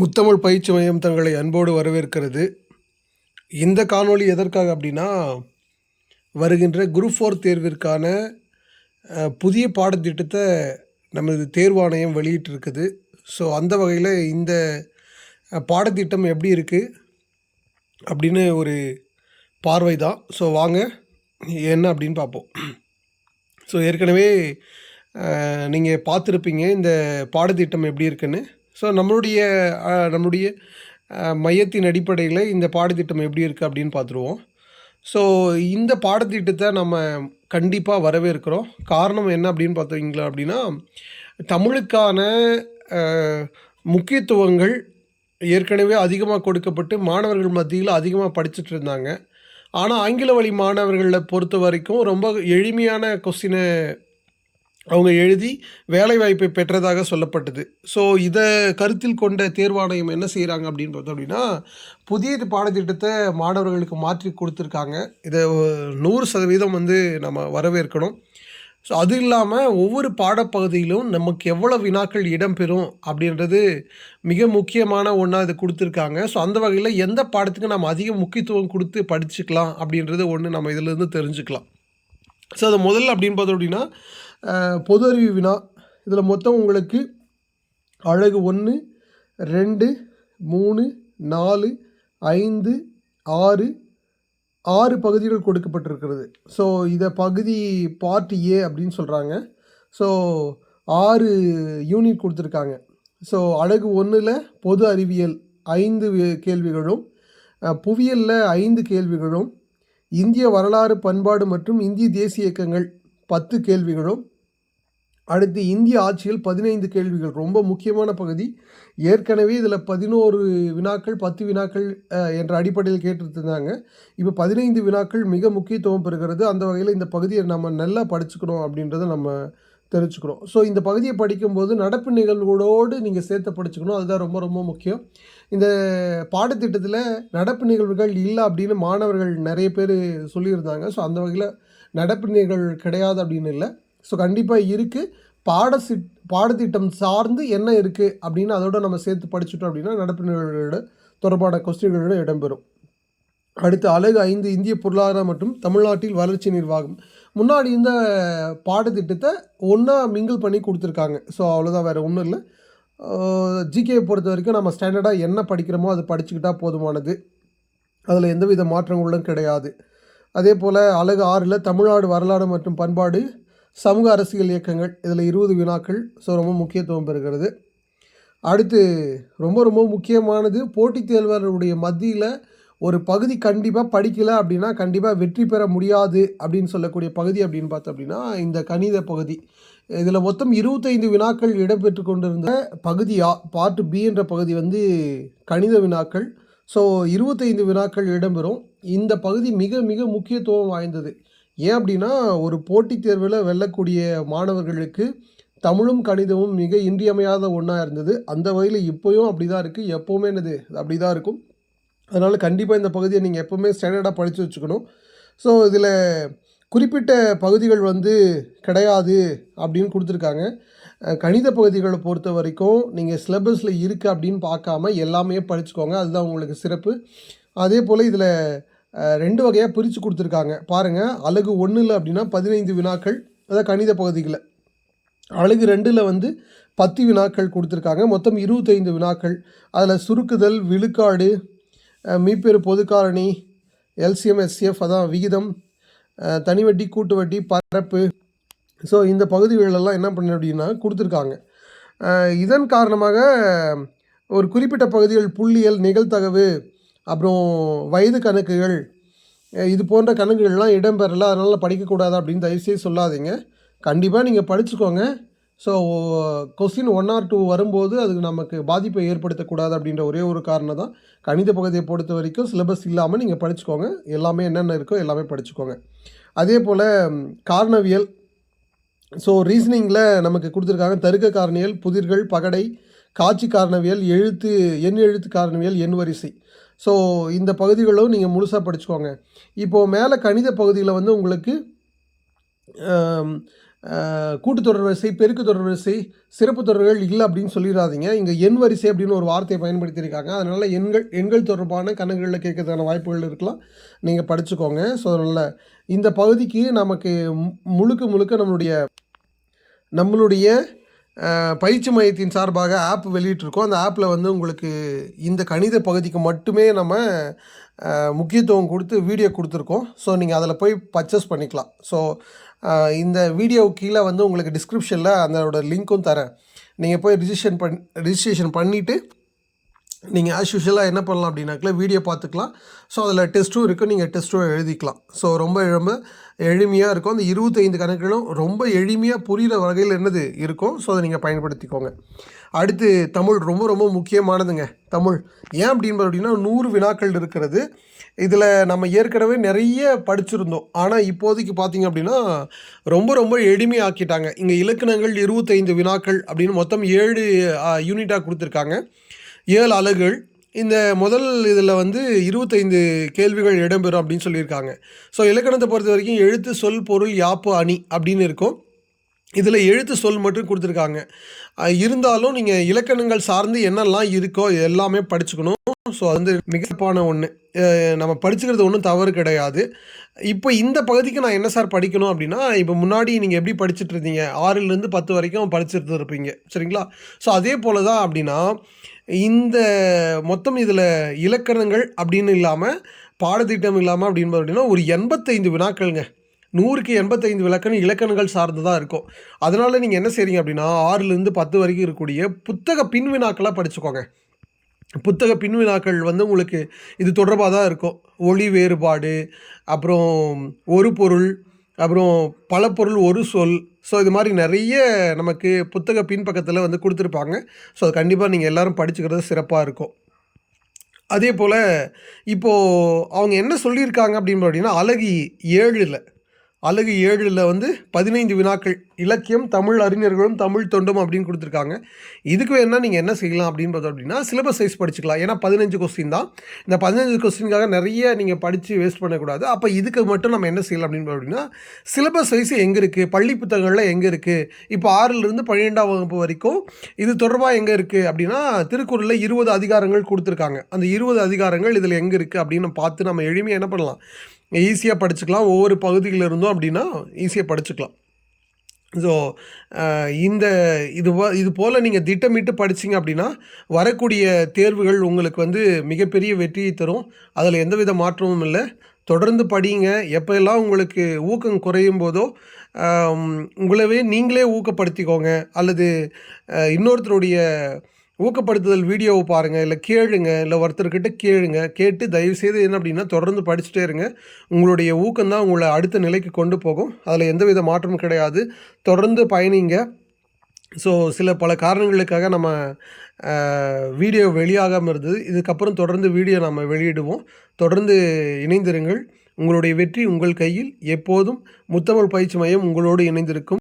முத்தமிழ் பயிற்சி மையம் தங்களை அன்போடு வரவேற்கிறது. இந்த காணொளி எதற்காக அப்படின்னா வருகின்ற குரூப் ஃபோர் தேர்விற்கான புதிய பாடத்திட்டத்தை நமது தேர்வாணையம் வெளியிட்டிருக்குது. ஸோ அந்த வகையில் இந்த பாடத்திட்டம் எப்படி இருக்குது அப்படின்னு ஒரு பார்வை தான். ஸோ வாங்க என்ன அப்படின்னு பார்ப்போம். ஸோ ஏற்கனவே நீங்கள் பார்த்துருப்பீங்க இந்த பாடத்திட்டம் எப்படி இருக்குன்னு. ஸோ நம்மளுடைய நம்மளுடைய மையத்தின் அடிப்படையில் இந்த பாடத்திட்டம் எப்படி இருக்குது அப்படின்னு பார்த்துருவோம். ஸோ இந்த பாடத்திட்டத்தை நம்ம கண்டிப்பாக வரவேற்கிறோம். காரணம் என்ன அப்படின்னு பார்த்தீங்களா அப்படின்னா தமிழுக்கான முக்கியத்துவங்கள் ஏற்கனவே அதிகமாக கொடுக்கப்பட்டு மாணவர்கள் மத்தியில் அதிகமாக படிச்சுட்டு இருந்தாங்க. ஆனால் ஆங்கில வழி மாணவர்களை பொறுத்த வரைக்கும் ரொம்ப எளிமையான கொஸ்டினை அவங்க எழுதி வேலைவாய்ப்பை பெற்றதாக சொல்லப்பட்டது. ஸோ இதை கருத்தில் கொண்ட தேர்வாணையம் என்ன செய்கிறாங்க அப்படின்னு பார்த்தோம் அப்படின்னா புதிய பாடத்திட்டத்தை மாணவர்களுக்கு மாற்றி கொடுத்துருக்காங்க. இதை நூறு சதவீதம் வந்து நம்ம வரவேற்கணும். ஸோ அது இல்லாமல் ஒவ்வொரு பாடப்பகுதியிலும் நமக்கு எவ்வளோ வினாக்கள் இடம்பெறும் அப்படின்றது மிக முக்கியமான ஒன்றா இது கொடுத்துருக்காங்க. ஸோ அந்த வகையில் எந்த பாடத்துக்கு நம்ம அதிக முக்கியத்துவம் கொடுத்து படிச்சுக்கலாம் அப்படின்றது ஒன்று நம்ம இதிலேருந்து தெரிஞ்சுக்கலாம். ஸோ அது முதல்ல அப்படின்னு பார்த்தோம் அப்படின்னா பொது அறிவு வினா. இதில் மொத்தம் உங்களுக்கு அழகு ஒன்று ரெண்டு மூணு நாலு ஐந்து ஆறு ஆறு பகுதிகள் கொடுக்கப்பட்டிருக்கிறது. ஸோ இதை பகுதி பார்ட் ஏ அப்படின்னு சொல்கிறாங்க ஸோ ஆறு யூனிட் கொடுத்துருக்காங்க. ஸோ அழகு ஒன்றில் பொது அறிவியல் ஐந்து கேள்விகளும் புவியியலில் ஐந்து கேள்விகளும் இந்திய வரலாறு பண்பாடு மற்றும் இந்திய தேசிய இயக்கங்கள் பத்து கேள்விகளும் அடுத்து இந்திய ஆட்சியில் பதினைந்து கேள்விகள் ரொம்ப முக்கியமான பகுதி. ஏற்கனவே இதில் பதினோரு வினாக்கள் பத்து வினாக்கள் என்ற அடிப்படையில் கேட்டுருந்தாங்க. இப்போ பதினைந்து வினாக்கள் மிக முக்கியத்துவம் பெறுகிறது. அந்த வகையில் இந்த பகுதியை நம்ம நல்லா படிச்சுக்கணும் அப்படின்றத நம்ம தெரிஞ்சுக்கிறோம். ஸோ இந்த பகுதியை படிக்கும்போது நடப்பு நிகழ்வுகளோடு நீங்கள் சேர்த்து படிச்சுக்கணும். அதுதான் ரொம்ப ரொம்ப முக்கியம். இந்த பாடத்திட்டத்தில் நடப்பு நிகழ்வுகள் இல்லை அப்படின்னு மாணவர்கள் நிறைய பேர் சொல்லியிருந்தாங்க. ஸோ அந்த வகையில் நடப்பு நிகழ்வு கிடையாது அப்படின்னு இல்லை. ஸோ கண்டிப்பாக இருக்குது பாட சிட் பாடத்திட்டம் சார்ந்து என்ன இருக்குது அப்படின்னு அதோட நம்ம சேர்த்து படிச்சுட்டோம் அப்படின்னா நடப்பு நிகழ்வுகளோட தொடர்பான கொஸ்டின்களோட இடம்பெறும். அடுத்து அழகு ஐந்து இந்திய பொருளாதாரம் மற்றும் தமிழ்நாட்டில் வளர்ச்சி நிர்வாகம். முன்னாடி இந்த பாடத்திட்டத்தை ஒன்றா மிங்கிள் பண்ணி கொடுத்துருக்காங்க. ஸோ அவ்வளோதான் வேறு ஒன்றும் இல்லை. ஜிகேயை பொறுத்த வரைக்கும் நம்ம ஸ்டாண்டர்டாக என்ன படிக்கிறோமோ அது படிச்சுக்கிட்டால் போதுமானது. அதில் எந்தவித மாற்றங்களும் கிடையாது. அதே போல் அழகு ஆறில் தமிழ்நாடு வரலாறு மற்றும் பண்பாடு சமூக அரசியல் இயக்கங்கள் இதில் இருபது வினாக்கள். ஸோ ரொம்ப முக்கியத்துவம் பெறுகிறது. அடுத்து ரொம்ப ரொம்ப முக்கியமானது போட்டித் தேர்வர்களுடைய மத்தியில் ஒரு பகுதி கண்டிப்பாக படிக்கல அப்படின்னா கண்டிப்பாக வெற்றி பெற முடியாது அப்படின்னு சொல்லக்கூடிய பகுதி அப்படின்னு பார்த்தோம் அப்படின்னா இந்த கணித பகுதி. இதில் மொத்தம் இருபத்தைந்து வினாக்கள் இடம்பெற்று கொண்டிருந்த பகுதியாக பார்ட் பி என்ற பகுதி வந்து கணித வினாக்கள். ஸோ இருபத்தைந்து வினாக்கள் இடம்பெறும். இந்த பகுதி மிக மிக முக்கியத்துவம் வாய்ந்தது. ஏன் அப்படின்னா ஒரு போட்டித் தேர்வில் வெல்லக்கூடிய மாணவர்களுக்கு தமிழும் கணிதமும் மிக இன்றியமையாத ஒன்றா இருந்தது. அந்த வகையில் இப்போயும் அப்படி தான் இருக்குது எப்போவுமே என்னது? அப்படி தான் இருக்கும். அதனால் கண்டிப்பாக இந்த பகுதியை நீங்கள் எப்போவுமே ஸ்டாண்டர்டாக படித்து வச்சுக்கணும். ஸோ இதில் குறிப்பிட்ட பகுதிகள் வந்து கிடையாது அப்படின்னு கொடுத்துருக்காங்க. கணித பகுதிகளை பொறுத்த வரைக்கும் நீங்கள் சிலபஸில் இருக்குது அப்படின்னு பார்க்காம எல்லாமே படிச்சுக்கோங்க. அதுதான் உங்களுக்கு சிறப்பு. அதே போல் இதில் ரெண்டு வகையாக பிரித்து கொடுத்துருக்காங்க. பாருங்கள் அழகு ஒன்றில் அப்படின்னா பதினைந்து வினாக்கள் அதாவது கணித பகுதிகளை. அழகு ரெண்டில் வந்து பத்து வினாக்கள் கொடுத்துருக்காங்க. மொத்தம் இருபத்தைந்து வினாக்கள். அதில் சுருக்குதல் விழுக்காடு மீப்பெரு பொதுக்காரணி எல்சிஎம் எஸ்சிஎஃப் அதான் விகிதம் தனி வட்டி கூட்டு வட்டி பரப்பு. ஸோ இந்த பகுதிகளெல்லாம் என்ன பண்ண அப்படின்னா கொடுத்துருக்காங்க. இதன் காரணமாக ஒரு குறிப்பிட்ட பகுதிகள் புள்ளியல் நிகழ்த்தகவு அப்புறம் வயது கணக்குகள் இது போன்ற கணக்குகள்லாம் இடம்பெறல அதனால் படிக்கக்கூடாது அப்படின்னு தயவுசெய்து சொல்லாதீங்க. கண்டிப்பாக நீங்கள் படிச்சுக்கோங்க. So question one or two வரும்போது அதுக்கு நமக்கு பாதிப்பை ஏற்படுத்தக்கூடாது அப்படின்ற ஒரே ஒரு காரணம் தான் கணித பகுதியை பொறுத்த வரைக்கும் சிலபஸ் இல்லாமல் நீங்கள் படிச்சுக்கோங்க. எல்லாமே என்னென்ன இருக்கோ எல்லாமே படிச்சுக்கோங்க. அதே போல் காரணவியல் ஸோ ரீசனிங்கில் நமக்கு கொடுத்துருக்காங்க தருக்க காரணியல் புதிர்கள் பகடை காட்சி காரணவியல் எழுத்து எண் எழுத்து காரணவியல் எண் வரிசை. ஸோ இந்த பகுதிகளும் நீங்கள் முழுசாக படிச்சுக்கோங்க. இப்போது மேலே கணித பகுதியில் வந்து உங்களுக்கு கூட்டு தொடர்வரிசை தொடர் வரிசை பெருக்கு தொடர் வரிசை சிறப்பு தொடர்கள் இல்லை அப்படின்னு சொல்லிடாதீங்க இங்கே எண் வரிசை அப்படின்னு ஒரு வார்த்தையை பயன்படுத்தியிருக்காங்க. அதனால் எண்கள் எண்கள் தொடர்பான கணக்குகளில் கேட்கறதுக்கான வாய்ப்புகள் இருக்கலாம். நீங்கள் படிச்சுக்கோங்க. ஸோ அதனால் இந்த பகுதிக்கு நமக்கு முழுக்க முழுக்க நம்மளுடைய நம்மளுடைய பயிற்சி மையத்தின் சார்பாக ஆப் வெளியிட்டிருக்கோம். அந்த ஆப்பில் வந்து உங்களுக்கு இந்த கணித பகுதிக்கு மட்டுமே நம்ம முக்கியத்துவம் கொடுத்து வீடியோ கொடுத்துருக்கோம். ஸோ நீங்கள் அதில் போய் பர்ச்சேஸ் பண்ணிக்கலாம். ஸோ இந்த வீடியோ கீழே வந்து உங்களுக்கு டிஸ்கிரிப்ஷனில் அதோட லிங்க்கும் தரேன். நீங்கள் போய் ரிஜிஸ்ட்ரேஷன் பண் ரிஜிஸ்ட்ரேஷன் பண்ணிவிட்டு நீங்கள் ஆஸ் யூஷுவலாக என்ன பண்ணலாம் அப்படின்னாக்கல வீடியோ பார்த்துக்கலாம். ஸோ அதில் டெஸ்ட்டும் இருக்கும் நீங்கள் டெஸ்ட்டும் எழுதிக்கலாம். ஸோ ரொம்ப ரொம்ப எளிமையாக இருக்கும். அந்த இருபத்தைந்து கணக்குகளும் ரொம்ப எளிமையாக புரிகிற வகையில் என்னது இருக்கும். ஸோ அதை நீங்கள் பயன்படுத்திக்கோங்க. அடுத்து தமிழ் ரொம்ப ரொம்ப முக்கியமானதுங்க. தமிழ். ஏன் அப்படின்னு அப்படின்னா நூறு வினாக்கள் இருக்கிறது. இதில் நம்ம ஏற்கனவே நிறைய படிச்சிருந்தோம். ஆனால் இப்போதைக்கு பார்த்தீங்க அப்படின்னா ரொம்ப ரொம்ப எளிமையாக்கிட்டாங்க. இங்கே இலக்கணங்கள் இருபத்தைந்து வினாக்கள் அப்படின்னு மொத்தம் ஏழு யூனிட்டாக கொடுத்துருக்காங்க. ஏழு அலகுகள். இந்த முதல் இதில் வந்து இருபத்தைந்து கேள்விகள் இடம்பெறும் அப்படின்னு சொல்லியிருக்காங்க. ஸோ இலக்கணத்தை பொறுத்த வரைக்கும் எழுத்து சொல் பொருள் யாப்பு அணி அப்படின்னு இருக்கும். இதில் எழுத்து சொல் மட்டும் கொடுத்துருக்காங்க. இருந்தாலும் நீங்கள் இலக்கணங்கள் சார்ந்து என்னெல்லாம் இருக்கோ எல்லாமே படிச்சுக்கணும். ஸோ அது வந்து மிகப்பான ஒன்று நம்ம படிச்சுக்கிறது ஒன்றும் தவறு கிடையாது. இப்போ இந்த பகுதிக்கு நான் என்ன சார் படிக்கணும் அப்படின்னா இப்போ முன்னாடி நீங்கள் எப்படி படிச்சுட்டு இருந்தீங்க? ஆறிலேருந்து பத்து வரைக்கும் படிச்சுட்டு இருப்பீங்க. சரிங்களா? ஸோ அதே போல் தான் அப்படின்னா இந்த மொத்தம் இதில் இலக்கணங்கள் அப்படின்னு இல்லாமல் பாடத்திட்டம் இல்லாமல் அப்படின்னு பார்த்தீங்கன்னா ஒரு எண்பத்தைந்து வினாக்கள்ங்க. நூறுக்கு எண்பத்தைந்து விளக்கணம் இலக்கணங்கள் சார்ந்து தான் இருக்கும். அதனால் நீங்கள் என்ன செய்றீங்க அப்படின்னா ஆறுலேருந்து பத்து வரைக்கும் இருக்கக்கூடிய புத்தக பின்வினாக்களாக படிச்சுக்கோங்க. புத்தக பின்வினாக்கள் வந்து உங்களுக்கு இது தொடர்பாக தான் இருக்கும். ஒளி வேறுபாடு அப்புறம் ஒரு பொருள் அப்புறம் பல பொருள் ஒரு சொல். ஸோ இது மாதிரி நிறைய நமக்கு புத்தக பின்பக்கத்தில் வந்து கொடுத்துருப்பாங்க. ஸோ அது கண்டிப்பாக நீங்கள் எல்லாரும் படிச்சுக்கிறது சிறப்பாக இருக்கும். அதே போல் இப்போது அவங்க என்ன சொல்லியிருக்காங்க அப்படின்னு பார்த்தீங்கன்னா அழகி ஏழில் அழகு ஏழில் வந்து பதினைந்து வினாக்கள். இலக்கியம் தமிழ் அறிஞர்களும் தமிழ் தொண்டும் அப்படின்னு கொடுத்துருக்காங்க. இதுக்கு வேணால் நீங்கள் என்ன செய்யலாம் அப்படின்னு பார்த்தோம் அப்படின்னா சிலபஸ் சைஸ் படிச்சுக்கலாம். ஏன்னா பதினஞ்சு கொஸ்டின் தான். இந்த பதினஞ்சு கொஸ்டினுக்காக நிறைய நீங்கள் படித்து வேஸ்ட் பண்ணக்கூடாது. அப்போ இதுக்கு மட்டும் நம்ம என்ன செய்யலாம் அப்படின்னு பார்த்தோம் அப்படின்னா சிலபஸ் சைஸ் எங்கே இருக்குது பள்ளி புத்தகங்களில் எங்கே இருக்குது இப்போ ஆறிலிருந்து பன்னிரெண்டாம் வகுப்பு வரைக்கும் இது தொடர்பாக எங்கே இருக்குது அப்படின்னா திருக்குறளில் இருபது அதிகாரங்கள் கொடுத்துருக்காங்க. அந்த இருபது அதிகாரங்கள் இதில் எங்கே இருக்குது அப்படின்னு பார்த்து நம்ம எளிமையாக என்ன பண்ணலாம்? ஈஸியாக படிச்சுக்கலாம். ஒவ்வொரு பகுதியில் இருந்தோம் அப்படின்னா ஈஸியாக படிச்சுக்கலாம். ஸோ இந்த இது இது போல் நீங்கள் திட்டமிட்டு படிச்சீங்க அப்படின்னா வரக்கூடிய தேர்வுகள் உங்களுக்கு வந்து மிகப்பெரிய வெற்றியை தரும். அதில் எந்தவித மாற்றமும் இல்லை. தொடர்ந்து படிங்க. எப்போல்லாம் உங்களுக்கு ஊக்கம் குறையும் போதோ உங்களவே நீங்களே ஊக்கப்படுத்திக்கோங்க. அல்லது இன்னொருத்தருடைய ஊக்கப்படுத்துதல் வீடியோவை பாருங்கள் இல்லை கேளுங்க இல்லை ஒருத்தர்கிட்ட கேளுங்க கேட்டு தயவுசெய்து என்ன அப்படின்னா தொடர்ந்து படிச்சுட்டே இருங்க. உங்களுடைய ஊக்கம்தான் உங்களை அடுத்த நிலைக்கு கொண்டு போகும். அதில் எந்தவித மாற்றமும் கிடையாது. தொடர்ந்து பயணிங்க. ஸோ சில பல காரணங்களுக்காக நம்ம வீடியோ வெளியாகாமல் இருந்தது. இதுக்கப்புறம் தொடர்ந்து வீடியோ நம்ம வெளியிடுவோம். தொடர்ந்து இணைந்திருங்கள். உங்களுடைய வெற்றி உங்கள் கையில். எப்போதும் முத்தமிழ் பயிற்சி மையம் உங்களோடு இணைந்திருக்கும்.